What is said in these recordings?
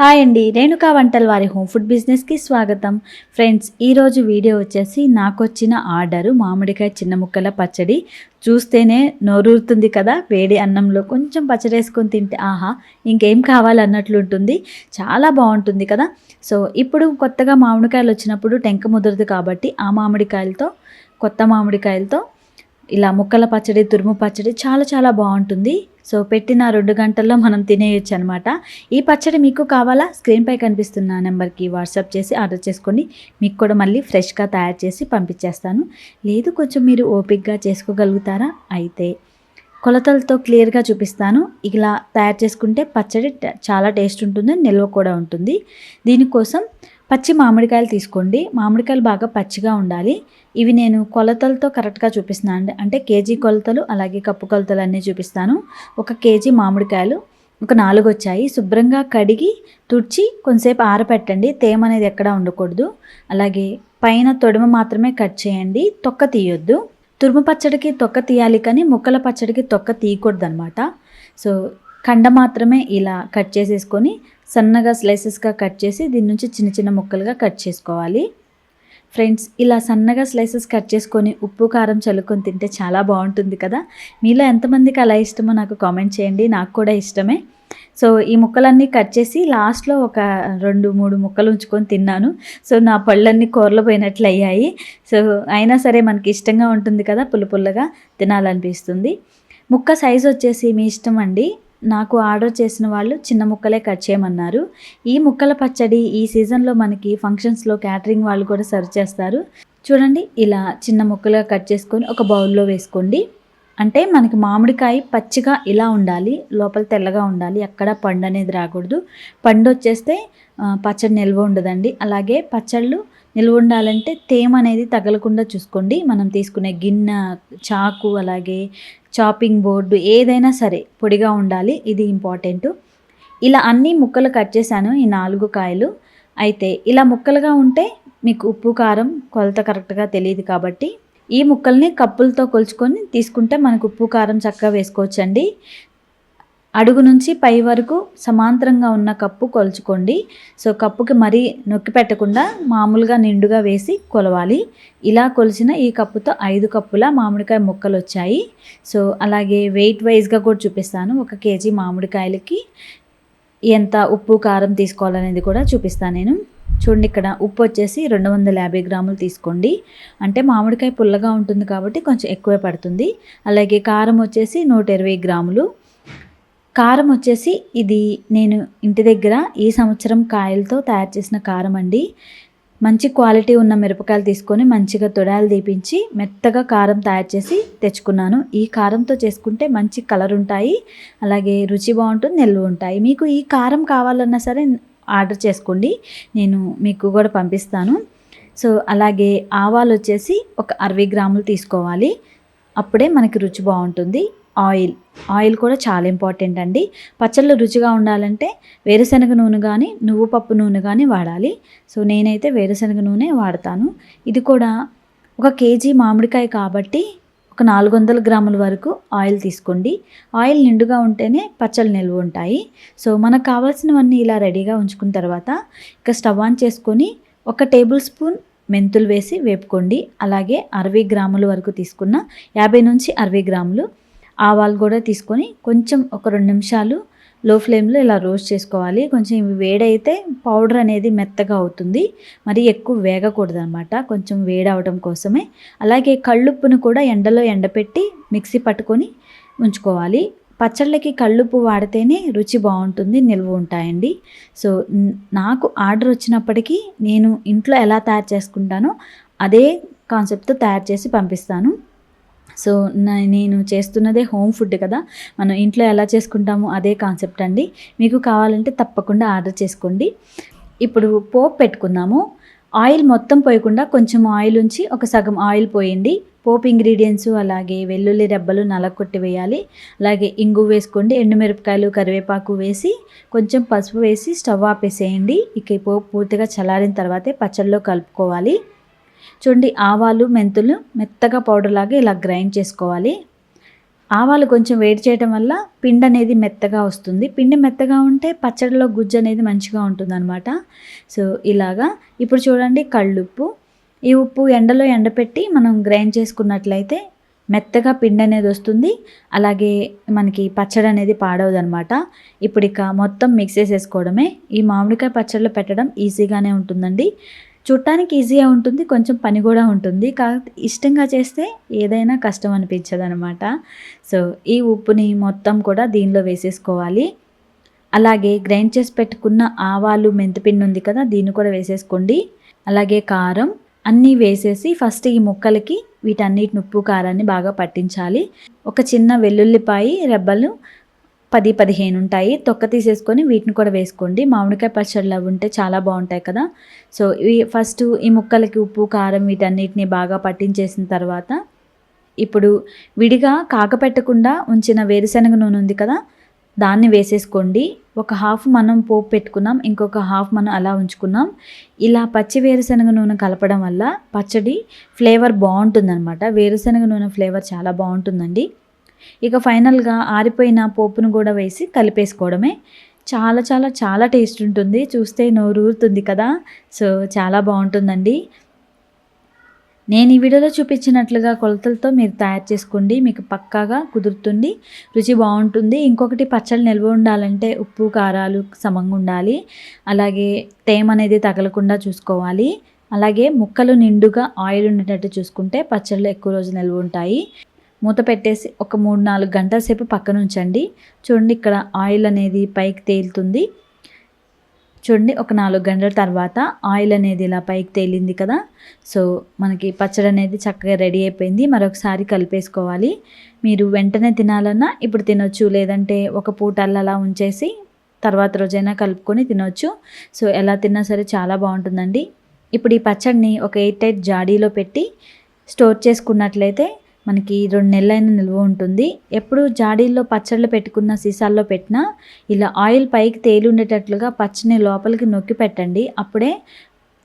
Hi అండి రేణుకా వంటల వారి హోమ్ ఫుడ్ బిజినెస్కి స్వాగతం. ఫ్రెండ్స్ ఈరోజు వీడియో వచ్చేసి నాకు వచ్చిన ఆర్డరు మామిడికాయ చిన్న ముక్కల పచ్చడి. చూస్తేనే నోరూరుతుంది కదా వేడి అన్నంలో కొంచెం పచ్చడి వేసుకొని తింటే ఆహా ఇంకేం కావాలన్నట్లు ఉంటుంది. చాలా బాగుంటుంది కదా. సో ఇప్పుడు కొత్తగా మామిడికాయలు వచ్చినప్పుడు టెంక ముదరదు కాబట్టి ఆ మామిడికాయలతో కొత్త మామిడికాయలతో ఇలా ముక్కల పచ్చడి తురుము పచ్చడి చాలా చాలా బాగుంటుంది. సో పెట్టిన రెండు గంటల్లో మనం తినేయొచ్చు అనమాట ఈ పచ్చడి మీకు కావాలా? స్క్రీన్పై కనిపిస్తున్న నెంబర్కి వాట్సాప్ చేసి ఆర్డర్ చేసుకోండి మీకు కూడా మళ్ళీ ఫ్రెష్గా తయారు చేసి పంపించేస్తాను. లేదు కొంచెం మీరు ఓపిక్గా చేసుకోగలుగుతారా? అయితే కొలతలతో క్లియర్గా చూపిస్తాను. ఇలా తయారు చేసుకుంటే పచ్చడి చాలా టేస్ట్ ఉంటుంది నిల్వ కూడా ఉంటుంది. దీనికోసం పచ్చి మామిడికాయలు తీసుకోండి. మామిడికాయలు బాగా పచ్చిగా ఉండాలి. ఇవి నేను కొలతలతో కరెక్ట్గా చూపిస్తున్నాను అండి. అంటే కేజీ కొలతలు అలాగే కప్పు కొలతలు అన్నీ చూపిస్తాను. ఒక కేజీ మామిడికాయలు ఒక నాలుగు వచ్చాయి. శుభ్రంగా కడిగి తుడిచి కొంతసేపు ఆరపెట్టండి. తేమ అనేది ఎక్కడా ఉండకూడదు. అలాగే పైన తొడిమ మాత్రమే కట్ చేయండి. తొక్క తీయొద్దు. తురుము పచ్చడికి తొక్క తీయాలి కానీ ముక్కల పచ్చడికి తొక్క తీయకూడదు అనమాట సో కండ మాత్రమే ఇలా కట్ చేసేసుకొని సన్నగా స్లైసెస్గా కట్ చేసి దీని నుంచి చిన్న చిన్న ముక్కలుగా కట్ చేసుకోవాలి. ఫ్రెండ్స్ ఇలా సన్నగా స్లైసెస్ కట్ చేసుకొని ఉప్పు కారం చల్లుకొని తింటే చాలా బాగుంటుంది కదా? మీలో ఎంతమందికి అలా ఇష్టమో నాకు కామెంట్ చేయండి. నాకు కూడా ఇష్టమే. సో ఈ ముక్కలన్నీ కట్ చేసి లాస్ట్లో ఒక రెండు మూడు ముక్కలు ఉంచుకొని తిన్నాను. సో నా పళ్ళన్నీ కూరలు పోయినట్లు అయ్యాయి. సో అయినా సరే మనకి ఇష్టంగా ఉంటుంది కదా పుల్ల పుల్లగా తినాలనిపిస్తుంది. ముక్క సైజ్ వచ్చేసి మీ ఇష్టం అండి. నాకు ఆర్డర్ చేసిన వాళ్ళు చిన్న ముక్కలే కట్ చేయమన్నారు. ఈ ముక్కల పచ్చడి ఈ సీజన్లో మనకి ఫంక్షన్స్లో క్యాటరింగ్ వాళ్ళు కూడా సర్వ్ చేస్తారు. చూడండి ఇలా చిన్న ముక్కలుగా కట్ చేసుకొని ఒక బౌల్లో వేసుకోండి. అంటే మనకి మామిడికాయ పచ్చిగా ఇలా ఉండాలి లోపల తెల్లగా ఉండాలి ఎక్కడ పండు అనేది రాకూడదు. పండు వచ్చేస్తే పచ్చడి నిల్వ ఉండదండి. అలాగే పచ్చళ్ళు నిల్వ ఉండాలంటే తేమ అనేది తగలకుండా చూసుకోండి. మనం తీసుకునే గిన్నె చాకు అలాగే చాపింగ్ బోర్డు ఏదైనా సరే పొడిగా ఉండాలి ఇది ఇంపార్టెంట్ ఇలా అన్ని ముక్కలు కట్ చేశాను ఈ నాలుగు కాయలు. అయితే ఇలా ముక్కలుగా ఉంటే మీకు ఉప్పు కారం కొలత కరెక్ట్గా తెలియదు కాబట్టి ఈ ముక్కల్ని కప్పులతో కొలుచుకొని తీసుకుంటే మనకు ఉప్పు కారం చక్కగా వేసుకోవచ్చండి. అడుగు నుంచి పై వరకు సమాంతరంగా ఉన్న కప్పు కొలుచుకోండి. సో కప్పుకి మరీ నొక్కి పెట్టకుండా మామూలుగా నిండుగా వేసి కొలవాలి. ఇలా కొలిచిన ఈ కప్పుతో ఐదు కప్పుల మామిడికాయ ముక్కలు వచ్చాయి సో అలాగే వెయిట్ వైజ్గా కూడా చూపిస్తాను. ఒక కేజీ మామిడికాయలకి ఎంత ఉప్పు కారం తీసుకోవాలనేది కూడా చూపిస్తాను నేను. చూడండి ఇక్కడ ఉప్పు వచ్చేసి రెండు వందల యాభై గ్రాములు తీసుకోండి. అంటే మామిడికాయ పుల్లగా ఉంటుంది కాబట్టి కొంచెం ఎక్కువే పడుతుంది. అలాగే కారం వచ్చేసి నూట ఇరవై గ్రాములు. కారం వచ్చేసి ఇది నేను ఇంటి దగ్గర ఈ సంవత్సరం కాయలతో తయారు చేసిన కారం అండి. మంచి క్వాలిటీ ఉన్న మిరపకాయలు తీసుకొని మంచిగా తొడాలు దీపించి మెత్తగా కారం తయారు చేసి తెచ్చుకున్నాను. ఈ కారంతో చేసుకుంటే మంచి కలర్ ఉంటాయి అలాగే రుచి బాగుంటుంది నిల్వ ఉంటాయి. మీకు ఈ కారం కావాలన్నా సరే ఆర్డర్ చేసుకోండి నేను మీకు కూడా పంపిస్తాను. సో అలాగే ఆవాలు వచ్చేసి ఒక అరవై గ్రాములు తీసుకోవాలి. అప్పుడే మనకి రుచి బాగుంటుంది. ఆయిల్. ఆయిల్ కూడా చాలా ఇంపార్టెంట్ అండి. పచ్చళ్ళు రుచిగా ఉండాలంటే వేరుశనగ నూనె కానీ నువ్వు పప్పు నూనె కానీ వాడాలి. సో నేనైతే వేరుశనగ నూనె వాడతాను. ఇది కూడా ఒక కేజీ మామిడికాయ కాబట్టి ఒక నాలుగు వందల గ్రాముల వరకు ఆయిల్ తీసుకోండి. ఆయిల్ నిండుగా ఉంటేనే పచ్చళ్ళు నిల్వ ఉంటాయి. సో మనకు కావాల్సినవన్నీ ఇలా రెడీగా ఉంచుకున్న తర్వాత ఇక స్టవ్ ఆన్ చేసుకొని ఒక టేబుల్ స్పూన్ మెంతులు వేసి వేపుకోండి. అలాగే అరవై గ్రాముల వరకు తీసుకున్న యాభై నుంచి అరవై గ్రాములు ఆవాలు కూడా తీసుకొని కొంచెం ఒక రెండు నిమిషాలు లో ఫ్లేమ్లో ఇలా రోస్ట్ చేసుకోవాలి. కొంచెం ఇవి వేడైతే పౌడర్ అనేది మెత్తగా అవుతుంది. మరి ఎక్కువ వేగకూడదు అనమాట కొంచెం వేడి కోసమే. అలాగే కళ్ళుప్పును కూడా ఎండలో ఎండపెట్టి మిక్సీ పట్టుకొని ఉంచుకోవాలి. పచ్చళ్ళకి కళ్ళుప్పు వాడితేనే రుచి బాగుంటుంది నిల్వ ఉంటాయండి. సో నాకు ఆర్డర్ వచ్చినప్పటికీ నేను ఇంట్లో ఎలా తయారు చేసుకుంటానో అదే కాన్సెప్ట్తో తయారు చేసి పంపిస్తాను. సో నా- నేను చేస్తున్నదే హోమ్ ఫుడ్ కదా. మనం ఇంట్లో ఎలా చేసుకుంటామో అదే కాన్సెప్ట్ అండి. మీకు కావాలంటే తప్పకుండా ఆర్డర్ చేసుకోండి. ఇప్పుడు పోపు పెట్టుకుందాము. ఆయిల్ మొత్తం పోయకుండా కొంచెం ఆయిల్ ఉంచి ఒక సగం ఆయిల్ పోయండి. పోపు ఇంగ్రీడియంట్స్ అలాగే వెల్లుల్లి రెబ్బలు నలకొట్టి వేయాలి. అలాగే ఇంగు వేసుకోండి. ఎండుమిరపకాయలు కరివేపాకు వేసి కొంచెం పసుపు వేసి స్టవ్ ఆపేసేయండి. ఇక పోపు పూర్తిగా చల్లారిన తర్వాతే పచ్చళ్ళలో కలుపుకోవాలి. చూడండి ఆవాలు మెంతులు మెత్తగా పౌడర్ లాగా ఇలా గ్రైండ్ చేసుకోవాలి. ఆవాలు కొంచెం వేడి చేయడం వల్ల పిండి అనేది మెత్తగా వస్తుంది. పిండి మెత్తగా ఉంటే పచ్చడిలో గుజ్జు అనేది మంచిగా ఉంటుందన్నమాట. సో ఇలాగా ఇప్పుడు చూడండి కళ్ళుప్పు. ఈ ఉప్పు ఎండలో ఎండపెట్టి మనం గ్రైండ్ చేసుకున్నట్లయితే మెత్తగా పిండి అనేది వస్తుంది. అలాగే మనకి పచ్చడి అనేది పాడవదనమాట ఇప్పుడు ఇక మొత్తం మిక్స్ చేసేసుకోవడమే. ఈ మామిడికాయ పచ్చడిలో పెట్టడం ఈజీగానే ఉంటుందండి. చూడటానికి ఈజీగా ఉంటుంది కొంచెం పని కూడా ఉంటుంది. కాకపోతే ఇష్టంగా చేస్తే ఏదైనా కష్టం అనిపించదు అనమాట సో ఈ ఉప్పుని మొత్తం కూడా దీనిలో వేసేసుకోవాలి. అలాగే గ్రైండ్ చేసి పెట్టుకున్న ఆవాలు మెంతిపిండి ఉంది కదా దీన్ని కూడా వేసేసుకోండి. అలాగే కారం అన్నీ వేసేసి ఫస్ట్ ఈ ముక్కలకి వీటన్నిటిని ఉప్పు కారాన్ని బాగా పట్టించాలి. ఒక చిన్న వెల్లుల్లిపాయి రెబ్బలు పది పదిహేను ఉంటాయి. తొక్క తీసేసుకొని వీటిని కూడా వేసుకోండి. మామిడికాయ పచ్చళ్ళు అవి ఉంటే చాలా బాగుంటాయి కదా. సో ఇవి ఫస్ట్ ఈ ముక్కలకి ఉప్పు కారం వీటన్నిటిని బాగా పట్టించేసిన తర్వాత ఇప్పుడు విడిగా కాకపెట్టకుండా ఉంచిన వేరుశనగ నూనె ఉంది కదా దాన్ని వేసేసుకోండి. ఒక హాఫ్ మనం పోపు పెట్టుకున్నాం. ఇంకొక హాఫ్ మనం అలా ఉంచుకున్నాం. ఇలా పచ్చి వేరుశనగ నూనె కలపడం వల్ల పచ్చడి ఫ్లేవర్ బాగుంటుందన్నమాట. వేరుశనగ నూనె ఫ్లేవర్ చాలా బాగుంటుందండి. ఇక ఫైనల్గా ఆరిపోయిన పోపును కూడా వేసి కలిపేసుకోవడమే. చాలా చాలా చాలా టేస్ట్ ఉంటుంది. చూస్తే నోరూరుతుంది కదా. సో చాలా బాగుంటుందండి. నేను ఈ వీడియోలో చూపించినట్లుగా కొలతలతో మీరు తయారు చేసుకోండి. మీకు పక్కాగా కుదురుతుంది. రుచి బాగుంటుంది. ఇంకొకటి పచ్చళ్ళు నిల్వ ఉండాలంటే ఉప్పు కారాలు సమంగా ఉండాలి. అలాగే తేమ అనేది తగలకుండా చూసుకోవాలి. అలాగే ముక్కలు నిండుగా ఆయిల్ ఉండేటట్టు చూసుకుంటే పచ్చళ్ళు ఎక్కువ రోజు నిల్వ ఉంటాయి. మూత పెట్టేసి ఒక మూడు నాలుగు గంటల సేపు పక్కన ఉంచండి చూడండి ఇక్కడ ఆయిల్ అనేది పైకి తేలుతుంది. చూడండి ఒక నాలుగు గంటల తర్వాత ఆయిల్ అనేది ఇలా పైకి తేలింది కదా. సో మనకి పచ్చడి అనేది చక్కగా రెడీ అయిపోయింది. మరొకసారి కలిపేసుకోవాలి. మీరు వెంటనే తినాలన్నా ఇప్పుడు తినొచ్చు. లేదంటే ఒక పూట అలా ఉంచేసి తర్వాత రోజైనా కలుపుకొని తినొచ్చు. సో ఎలా తిన్నా సరే చాలా బాగుంటుందండి. ఇప్పుడు ఈ పచ్చడిని ఒక ఎయిట్ ఎయిట్ జాడీలో పెట్టి స్టోర్ చేసుకున్నట్లయితే మనకి రెండు నెలలైన నిల్వ ఉంటుంది. ఎప్పుడు జాడీల్లో పచ్చళ్ళు పెట్టుకున్న సీసాల్లో పెట్టినా ఇలా ఆయిల్ పైకి తేలి ఉండేటట్లుగా పచ్చని లోపలికి నొక్కి పెట్టండి. అప్పుడే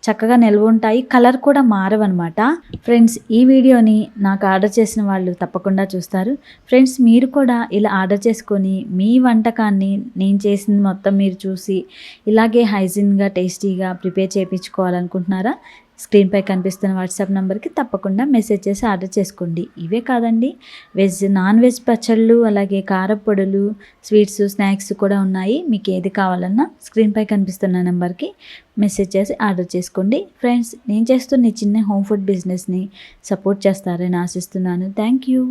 చక్కగా నిల్వ ఉంటాయి. కలర్ కూడా మారవన్నమాట. ఫ్రెండ్స్ ఈ వీడియోని నాకు ఆర్డర్ చేసిన వాళ్ళు తప్పకుండా చూస్తారు. ఫ్రెండ్స్ మీరు కూడా ఇలా ఆర్డర్ చేసుకొని మీ వంటకాన్ని నేను చేసింది మొత్తం మీరు చూసి ఇలాగే హైజీన్గా టేస్టీగా ప్రిపేర్ చేయించుకోవాలనుకుంటున్నారా? స్క్రీన్పై కనిపిస్తున్న వాట్సాప్ నెంబర్కి తప్పకుండా మెసేజ్ చేసి ఆర్డర్ చేసుకోండి. ఇవే కాదండి వెజ్ నాన్ వెజ్ పచ్చళ్ళు అలాగే కారపొడులు స్వీట్స్ స్నాక్స్ కూడా ఉన్నాయి. మీకు ఏది కావాలన్నా స్క్రీన్పై కనిపిస్తున్న నెంబర్కి మెసేజ్ చేసి ఆర్డర్ చేసుకోండి. ఫ్రెండ్స్ నేను చేస్తున్న చిన్న హోమ్ ఫుడ్ బిజినెస్ని సపోర్ట్ చేస్తారని ఆశిస్తున్నాను. Thank you.